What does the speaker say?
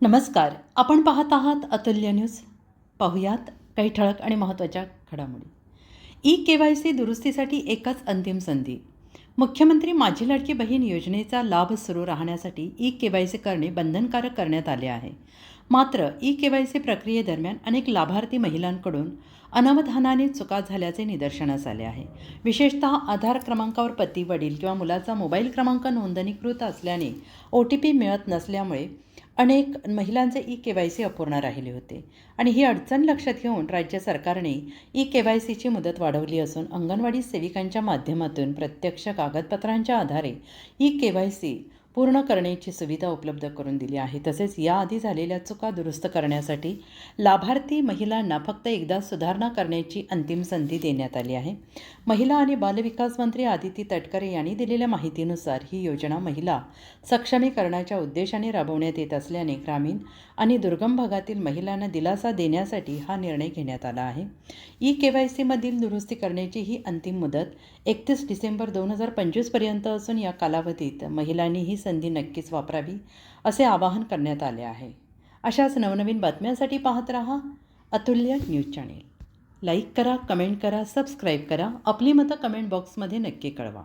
नमस्कार. आपण पाहत आहात अतुल्य न्यूज. पाहुयात काही ठळक आणि महत्त्वाच्या घडामोडी. ई के वाय सी दुरुस्तीसाठी एकच अंतिम संधी. मुख्यमंत्री माझी लाडकी बहीण योजनेचा लाभ सुरू राहण्यासाठी ई के वाय सी करणे बंधनकारक करण्यात आले आहे. मात्र ई के वाय सी प्रक्रियेदरम्यान अनेक लाभार्थी महिलांकडून अनवधानाने चुका झाल्याचे निदर्शनास आले आहे. विशेषतः आधार क्रमांकावर पती वडील किंवा मुलाचा मोबाईल क्रमांक नोंदणीकृत असल्याने ओ टी पी मिळत नसल्यामुळे अनेक महिलांचे ई के वाय सी अपूर्ण राहिले होते. आणि ही अडचण लक्षात घेऊन राज्य सरकारने ई के वाय सीची मुदत वाढवली असून अंगणवाडी सेविकांच्या माध्यमातून प्रत्यक्ष कागदपत्रांच्या आधारे ई के वाय सी पूर्ण करण्याची सुविधा उपलब्ध करून दिली आहे. तसेच याआधी झालेल्या चुका दुरुस्त करण्यासाठी लाभार्थी महिलांना फक्त एकदा सुधारणा करण्याची अंतिम संधी देण्यात आली आहे. महिला आणि बालविकास मंत्री आदिती तटकरे यांनी दिलेल्या माहितीनुसार ही योजना महिला सक्षमीकरणाच्या उद्देशाने राबवण्यात येत असल्याने ग्रामीण आणि दुर्गम भागातील महिलांना दिलासा देण्यासाठी हा निर्णय घेण्यात आला आहे. ई के वाय सीमधील दुरुस्ती करण्याची ही अंतिम मुदत एकतीस डिसेंबर दोन हजार पंचवीसपर्यंत असून या कालावधीत महिलांनी ही संधी नक्कीच वापरावी असे आवाहन करण्यात आले आहे. अशाच नवनवीन बातम्यांसाठी पाहत रहा अतुल्य न्यूज चॅनेल. लाईक करा कमेंट करा सबस्क्राईब करा आपली मतं कमेंट बॉक्समध्ये नक्की कळवा.